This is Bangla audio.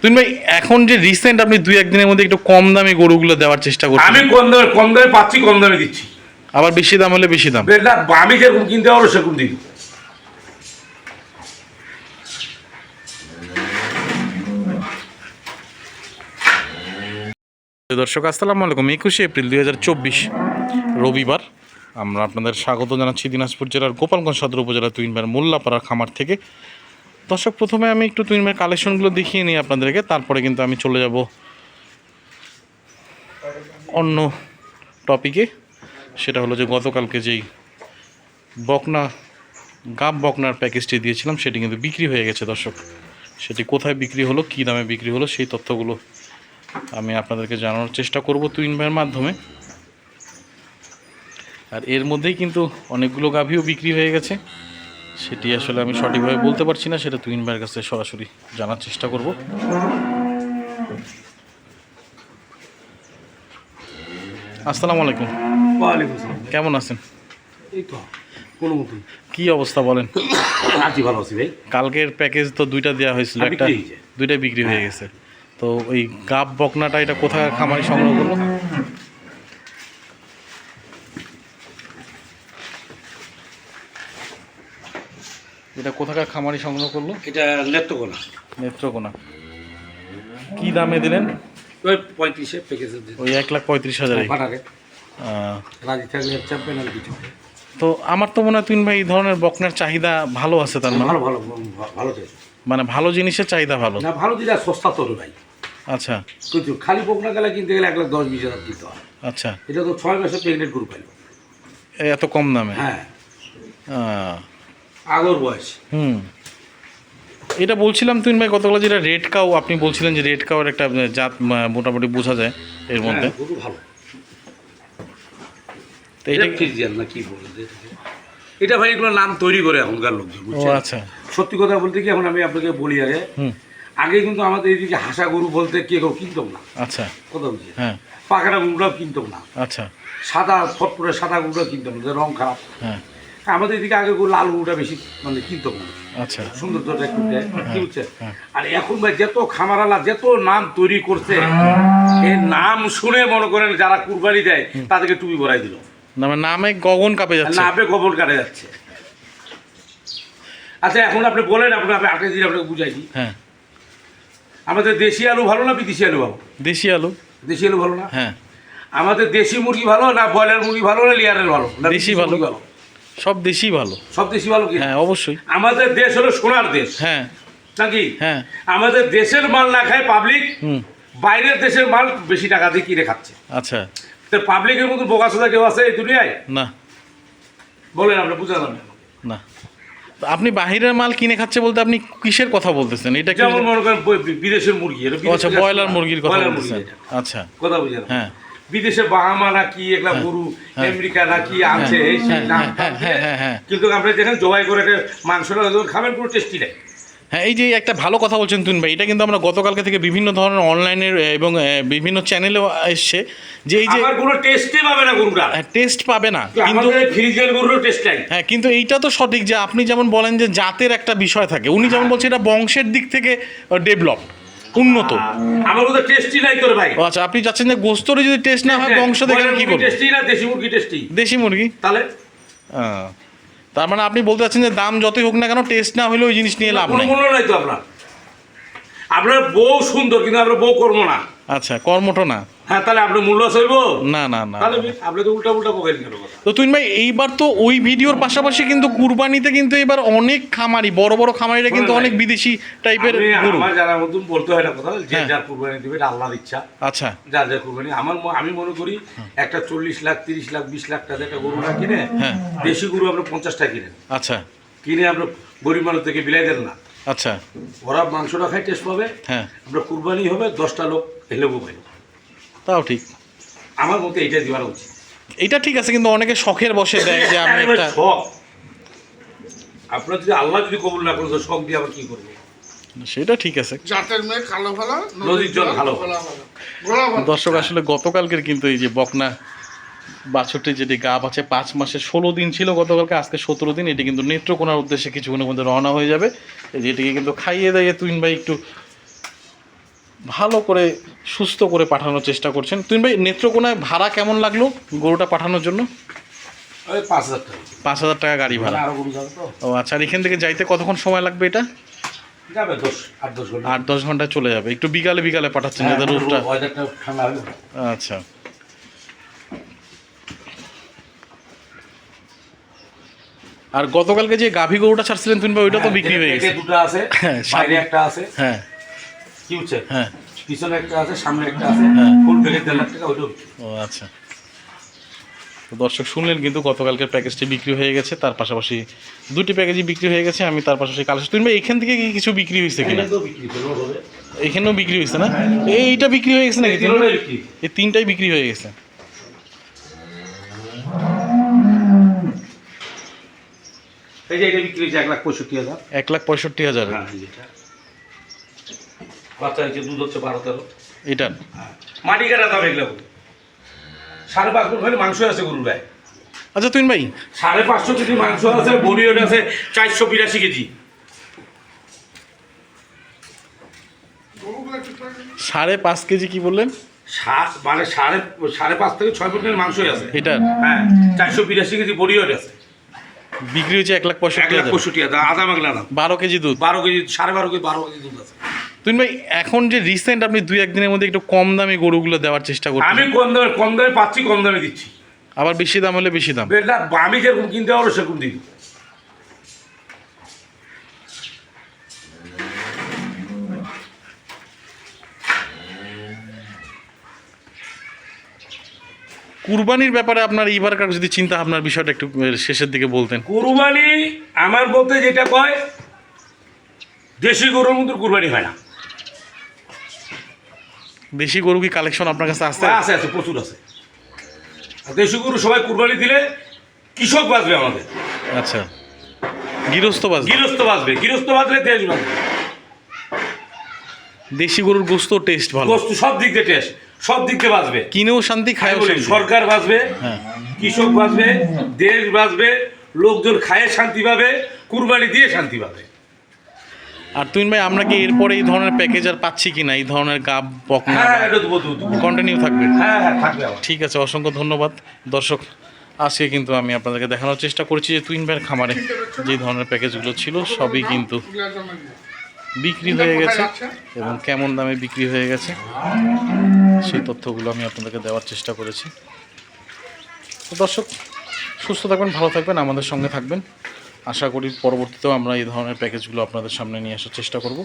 তুই ভাই এখন যে রিসেন্ট আপনি দুই একদিনের মধ্যে একটু কম দামে গরুগুলো দেওয়ার চেষ্টা করছেন। আমি কম দামে কম দামে পাচ্ছি কম দামে দিচ্ছি। আবার বেশি দাম হলে বেশি দাম। না আমি যেরকম কিনতে পারব সেরকম দিই। দর্শক আসসালামু আলাইকুম। একুশে এপ্রিল দুই হাজার চব্বিশ রবিবার। আমরা আপনাদের স্বাগত জানাচ্ছি দিনাজপুর জেলার গোপালগঞ্জ সদর উপজেলা তুইনবার মোল্লাপাড়া খামার থেকে। দর্শক, প্রথমে আমি একটু তুইনবার কালেকশনগুলো দেখিয়ে নিই আপনাদেরকে, তারপরে কিন্তু আমি চলে যাব অন্য টপিকে সেটা হলো যে গতকালকে যেই বকনা, গাব বকনার প্যাকেজটি দিয়েছিলাম, সেটি কিন্তু বিক্রি হয়ে গেছে দর্শক। সেটি কোথায় বিক্রি হলো, কী দামে বিক্রি হলো, সেই তথ্যগুলো আমি আপনাদেরকে জানানোর চেষ্টা করব তুইন ভাইয়ের মাধ্যমে। আর এর মধ্যেই কিন্তু অনেকগুলো গাভীও বিক্রি হয়ে গেছে। সেটি আসলে আমি সঠিকভাবে বলতে পারছি না সেটা তুইন ভাইয়ের কাছে সরাসরি জানার চেষ্টা করব। আসসালামু আলাইকুম। ওয়ালাইকুম আসসালাম। কেমন আছেন? এই তো কোনো মতন কি অবস্থা বলেন? আছি ভালো আছি ভাই। কালকের প্যাকেজ তো দুইটা দেওয়া হয়েছিল একটা দুইটাই বিক্রি হয়ে গেছে। তো ওই গাব বকনাটা এটা কোথায় খামারি সংগ্রহ করল? এটা কোথাকার খামারি সংগ্রহ করল? এটা নেত্রকোনা। নেত্রকোনা। কি দামে দিলেন? ওই পঁয়ত্রিশে প্যাকেজের ওই এক লাখ পঁয়ত্রিশ হাজার। রাজি থাকলে আর কিছু তো আমার তো মনে হয় তুমি ভাই এই ধরনের বকনার চাহিদা ভালো আছে তার মানে। ভালো ভালো ভালো মানে ভালো জিনিসের চাহিদা ভালো। না ভালো আর সস্তা তো ভাই। আচ্ছা। কিন্তু খালি বকনা গেলে কিনতে গেলে এক লাখ দশ বিশ হাজার কিনতে হয়। আচ্ছা। এটা তো ছয় মাসে প্রেগনেন্ট গ্রুপ পাইল এত কম দামে? হ্যাঁ। আগর বয়স। হুম। এটা বলছিলাম তুই ভাই কতগুলো যেটা রেড কাউ আপনি বলছিলেন যে রেড কাউর একটা জাত মোটামুটি বোঝা যায় এর মধ্যে। হ্যাঁ, ভালো। তো এটা এটা ফ্রিজিয়ান না কি বলে এটা ভাই এগুলো নাম তৈরি করে এখনকার লোকজন বুঝছেন? আচ্ছা। সত্যি কথা বলতে কি এখন আমি আপনাকে বলি আগে। আগে কিন্তু আমাদের এইদিকে হাসা গরু বলতে কে কেউ কিনতাম না। আচ্ছা। কথা বুঝি হ্যাঁ। পাখাটা গরুটাও কিনতাম না। আচ্ছা। সাদা ফটফটে সাদা গরুটাও কিনতাম না যে রং খারাপ। হ্যাঁ। আমাদের এদিকে আগে গরু লাল গরুটা বেশি মানে কিনতাম না আচ্ছা। সৌন্দর্যটা একটু দেয় কি বুঝছে হ্যাঁ। আর এখন ভাই যত খামারালা যত নাম তৈরি করছে এই নাম শুনে মনে করেন যারা কুরবানি দেয় তাদেরকে টুপি ভরাই দিল। মানে নামে গগন কাপে যাচ্ছে। নামে কাটে যাচ্ছে। আচ্ছা এখন আপনি বলেন আপনি আপনি আগে দিন আপনাকে বুঝাই দিই। হ্যাঁ। আমাদের দেশি আলু ভালো না বিদেশি আলু ভালো? দেশি আলু। দেশি আলু ভালো না? হ্যাঁ। আমাদের দেশি মুরগি ভালো না ব্রয়লার মুরগি ভালো না লিয়ারের ভালো? না দেশি ভালো। ভালো? সব দেশই ভালো। সব দেশি ভালো কি? হ্যাঁ অবশ্যই। আমাদের দেশ হলো সোনার দেশ। হ্যাঁ। নাকি? হ্যাঁ। আমাদের দেশের মাল না খায় পাবলিক বাইরের দেশের মাল বেশি টাকা দিয়ে কিনে খাচ্ছে। আচ্ছা। তো পাবলিকের মতো বোকা সোজা কেউ আছে এই দুনিয়ায়? না। বলেন আমরা বুঝালাম না। আপনি বাহিরের মাল কিনে খাচ্ছে বলতে আপনি কিসের কথা বলতেছেন? এটা কি যেমন মনে করেন বিদেশের মুরগি আচ্ছা ব্রয়লার মুরগির কথা বলতেছেন আচ্ছা। কথা বুঝলাম। হ্যাঁ। বিদেশে বাহামা নাকি এগুলা গরু হ্যাঁ। আমেরিকা নাকি আছে এই সেই হ্যাঁ, নাম হ্যাঁ, হ্যাঁ। হ্যাঁ, হ্যাঁ। কিন্তু আমরা যেখানে জবাই করে মাংসটা যখন খাবেন কোনো টেস্টি নেই হ্যাঁ এই যে একটা ভালো কথা বলছেন তুন ভাই এটা কিন্তু আমরা গতকালকে থেকে বিভিন্ন ধরনের অনলাইনের এবং বিভিন্ন চ্যানেলেও এসছে যে এই যে কোনো টেস্টই পাবে না গরুটা টেস্ট পাবে না কিন্তু ফ্রিজের গরুর টেস্ট নাই হ্যাঁ কিন্তু এইটা তো সঠিক যে আপনি যেমন বলেন যে জাতের একটা বিষয় থাকে উনি যেমন বলছেন এটা বংশের দিক থেকে ডেভেলপ উন্নত। আমার তো টেস্টি নাই তোর ভাই। আচ্ছা আপনি চাচ্ছেন যে গোস্তরে যদি টেস্ট না হয় বংশ দেখে আমি কি টেস্টি না দেশি মুরগি টেস্টি দেশি মুরগি? তাহলে? তার মানে আপনি বলতে চাচ্ছেন যে দাম যতই হোক না কেন টেস্ট না হলে ওই জিনিস নিয়ে লাভ নাই নেই। মূল্য নাই তো আপনার। আপনার বউ সুন্দর কিন্তু আপনার বউ করব না। আচ্ছা কর্মটা না? হ্যাঁ তাহলে আপনি মূল্য চলব না না না তাহলে আপনি তো উল্টা উল্টা পকেট কেন কথা তো তুই ভাই এইবার তো ওই ভিডিওর পাশাপাশি কিন্তু কুরবানিতে কিন্তু এবার অনেক খামারি বড় বড় খামারিরা কিন্তু অনেক বিদেশি টাইপের গরু আমার যারা মতন বলতে হয় না কথা যে হ্যাঁ। যার কুরবানি দিবে এটা আল্লাহর ইচ্ছা। আচ্ছা। যার যার কুরবানি আমার আমি মনে করি একটা চল্লিশ লাখ তিরিশ লাখ বিশ লাখ টাকা একটা গরু না কিনে হ্যাঁ। দেশি গরু আমরা পঞ্চাশটা কিনে আচ্ছা। কিনে আমরা গরিব মানুষ থেকে বিলাই দেন না। আচ্ছা। ওরা মাংসটা খাই টেস্ট পাবে। হ্যাঁ। আমরা কুরবানি হবে দশটা লোক হেলেবো পাই তাও ঠিক। আমার মতে এইটা দিবার উচিত। এটা ঠিক আছে কিন্তু অনেকে শখের বসে দেয় যে আমি একটা শখ। আপনার যদি আল্লাহ যদি কবুল না করে শখ দিয়ে আবার কি করব? সেটা ঠিক আছে। জাতের মেয়ে কালো ভালো নদীর জল ভালো দর্শক আসলে গতকালকের কিন্তু এই যে বকনা বাছরটি যেটি গাব আছে পাঁচ মাসে ষোলো দিন ছিল গতকালকে আজকে সতেরো দিন। এটি কিন্তু নেত্রকোনার উদ্দেশ্যে কিছুক্ষণের মধ্যে রওনা হয়ে যাবে। এই যে এটিকে কিন্তু খাইয়ে দাইয়ে তুইন ভাই একটু ভালো করে সুস্থ করে পাঠানোর চেষ্টা করছেন। তুমি ভাই নেত্রকোনায় ভাড়া কেমন লাগল গরুটা পাঠানোর জন্য? পাঁচ হাজার টাকা। গাড়ি ভাড়া। ও আচ্ছা আর এখান থেকে যাইতে কতক্ষণ সময় লাগবে এটা? আট দশ ঘণ্টা। চলে যাবে। একটু বিকালে বিকালে পাঠাচ্ছেন যাতে হ্যাঁ, রোদটা আচ্ছা। আর গতকালকে যে গাভী গরুটা ছাড়ছিলেন তুমি ওইটা তো বিক্রি হয়ে গেছে। দুটো আছে হ্যাঁ, বাইরে সামনে- একটা আছে। হ্যাঁ। কি হচ্ছে হ্যাঁ। পিছনে একটা আছে সামনে একটা আছে। হ্যাঁ। ফুল প্যাকেট দেড় লাখ টাকা ওইটাও ও আচ্ছা। তো দর্শক শুনলেন কিন্তু গতকালকের প্যাকেজটি বিক্রি হয়ে গেছে তার পাশাপাশি দুটি প্যাকেজই বিক্রি হয়ে গেছে আমি তার পাশাপাশি কালেকশন তুমি এখান থেকে কি কিছু বিক্রি হয়েছে কিনা? এখানেও বিক্রি হয়েছে না? এইটা বিক্রি হয়ে গেছে নাকি? এই তিনটাই বিক্রি হয়ে গেছে। এই যে এটা বিক্রি হয়েছে এক লাখ পঁয়ষট্টি হাজার। এক লাখ পঁয়ষট্টি হাজার হ্যাঁ এই যেটা। বাচ্চা হচ্ছে দুধ হচ্ছে বারো তেরো। এটার মাটি কাটা দাম এগুলো সাড়ে পাঁচ ফুট হলে মাংস আছে গরুর গায়ে। আচ্ছা তুই ভাই। সাড়ে পাঁচশো কেজি মাংস আছে বডি আছে চারশো বিরাশি কেজি। সাড়ে পাঁচ কেজি কি বললেন? মানে সাড়ে সাড়ে পাঁচ থেকে ছয় ফুটের মাংসই আছে। এটার হ্যাঁ চারশো বিরাশি কেজি বডি আছে। বিক্রি হয়েছে এক লাখ এক পঁয়ষট্টি লাখ পঁয়ষট্টি হাজার। আধা মেঘলা না। বারো কেজি দুধ। বারো কেজি সাড়ে বারো কেজি বারো কেজি দুধ আছে। তুমি ভাই এখন যে রিসেন্ট আপনি দুই একদিনের মধ্যে একটু কম দামে গরুগুলো দেওয়ার চেষ্টা করছি আমি কম দামে কম দামে পাচ্ছি কম দামে দিচ্ছি। আবার বেশি দাম হলে বেশি দাম। আমি যেরকম কিনতে পারব সেরকম দিই। কুরবানির ব্যাপারে আপনার এইবারকার যদি চিন্তা ভাবনার বিষয়টা একটু শেষের দিকে বলতেন। কুরবানি আমার বলতে যেটা কয় দেশি গরুর মতো কুরবানি হয় না। দেশি গরু কি কালেকশন আপনার কাছে আসছে আছে আছে প্রচুর আছে। দেশি গরু সবাই কুরবানি দিলে কৃষক বাঁচবে আমাদের। আচ্ছা। গৃহস্থ বাঁচবে? গৃহস্থ বাঁচবে গৃহস্থ বাঁচলে দেশ বাঁচবে। দেশি গরুর গোস্ত টেস্ট ভালো। বস্তু সব দিক দিয়ে টেস্ট সব দিক দিয়ে বাঁচবে। কিনেও শান্তি খায় বলি, শান্তি। সরকার বাঁচবে হ্যাঁ। কৃষক বাঁচবে দেশ বাঁচবে লোকজন খায়ে শান্তি পাবে কুরবানি দিয়ে শান্তি পাবে। আর তুই ভাই আমরা কি এরপরে এই ধরনের প্যাকেজ আর পাচ্ছি কি না? এই ধরনের গাব বকনা হ্যাঁ হ্যাঁ। কন্টিনিউ থাকবে? হ্যাঁ হ্যাঁ থাকবে ঠিক আছে অসংখ্য ধন্যবাদ। দর্শক আজকে কিন্তু আমি আপনাদেরকে দেখানোর চেষ্টা করছি যে টুইন ভাইয়ের খামারে যে ধরনের প্যাকেজগুলো ছিল সবই কিন্তু। বিক্রি হয়ে গেছে এবং কেমন দামে বিক্রি হয়ে গেছে। সেই তথ্যগুলো আমি আপনাদেরকে দেওয়ার চেষ্টা করেছি। তো দর্শক, সুস্থ থাকবেন, ভালো থাকবেন, আমাদের সঙ্গে থাকবেন। আশা করি পরবর্তীতেও আমরা এই ধরনের প্যাকেজগুলো আপনাদের সামনে নিয়ে আসার চেষ্টা করব।